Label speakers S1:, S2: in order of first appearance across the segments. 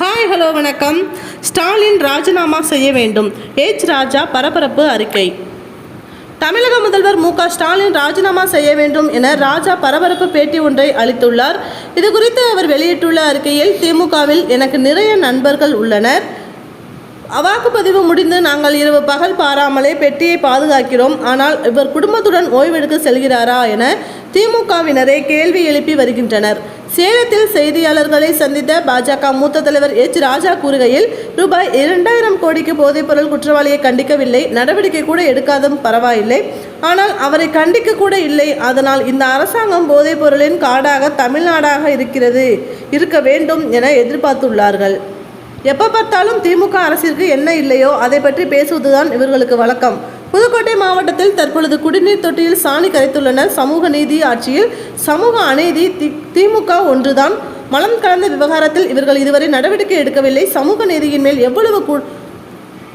S1: Hi hello வணக்கம். ஸ்டாலின் ராஜினாமா செய்ய வேண்டும். ஏச் ராஜா பரபரப்பு அறிக்கை. தமிழக முதல்வர் மு க ஸ்டாலின் ராஜினாமா செய்ய வேண்டும் என ராஜா பரபரப்பு பேட்டி ஒன்றை அளித்துள்ளார். இது குறித்து அவர் வெளியிட்டுள்ள அறிக்கையில் திமுகவில் எனக்கு நிறைய நண்பர்கள் உள்ளனர். வாக்குப்பதிவு முடிந்து நாங்கள் இரவு பகல் பாராமலே பெட்டியை பாதுகாக்கிறோம். ஆனால் இவர் குடும்பத்துடன் ஓய்வெடுக்க செல்கிறாரா என திமுகவினரே கேள்வி எழுப்பி வருகின்றனர். சேலத்தில் செய்தியாளர்களை சந்தித்த பாஜக மூத்த தலைவர் எச். ராஜா கூறுகையில் ரூபாய் இரண்டாயிரம் கோடிக்கு போதைப்பொருள் குற்றவாளியை கண்டிக்கவில்லை நடவடிக்கை கூட எடுக்காதும் பரவாயில்லை. ஆனால் அவரை கண்டிக்க கூட இல்லை. அதனால் இந்த அரசாங்கம் போதைப்பொருளின் காடாக தமிழ்நாடாக இருக்கிறது இருக்க வேண்டும் என எதிர்பார்த்துள்ளார்கள். எப்போ பார்த்தாலும் திமுக அரசிற்கு என்ன இல்லையோ அதை பற்றி பேசுவதுதான் இவர்களுக்கு வழக்கம். புதுக்கோட்டை மாவட்டத்தில் தற்பொழுது குடிநீர் தொட்டியில் சாணி கரைத்துள்ளனர். சமூக நீதி ஆட்சியில் சமூக அநீதி தி- திமுக ஒன்றுதான். மலம் கலந்த விவகாரத்தில் இவர்கள் இதுவரை நடவடிக்கை எடுக்கவில்லை. சமூக நீதியின் மேல் எவ்வளவு கூ-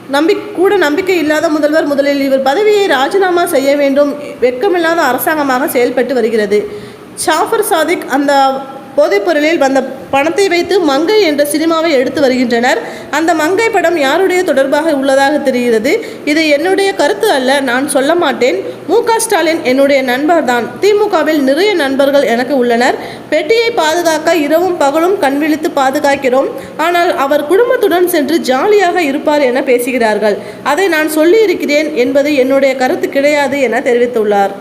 S1: நம்பி கூட நம்பிக்கை இல்லாத முதல்வர் முதலில் இவர் பதவியை ராஜினாமா செய்ய வேண்டும். வெட்கமில்லாத அரசாங்கமாக செயல்பட்டு வருகிறது. ஜாஃபர் சாதிக் அந்த போதைப்பொருளில் வந்த பணத்தை வைத்து மங்கை என்ற சினிமாவை எடுத்து வருகின்றனர். அந்த மங்கை படம் யாருடைய தொடர்பாக உள்ளதாக தெரிகிறது? இது என்னுடைய கருத்து அல்ல நான் சொல்ல மாட்டேன். மு. ஸ்டாலின் என்னுடைய நண்பர் தான். திமுகவில் நிறைய நண்பர்கள் எனக்கு உள்ளனர். பெட்டியை பாதுகாக்க இரவும் பகலும் கண்விழித்து பாதுகாக்கிறோம். ஆனால் அவர் குடும்பத்துடன் சென்று ஜாலியாக இருப்பார் என பேசுகிறார்கள். அதை நான் சொல்லியிருக்கிறேன் என்பது என்னுடைய கருத்து கிடையாது என தெரிவித்துள்ளார்.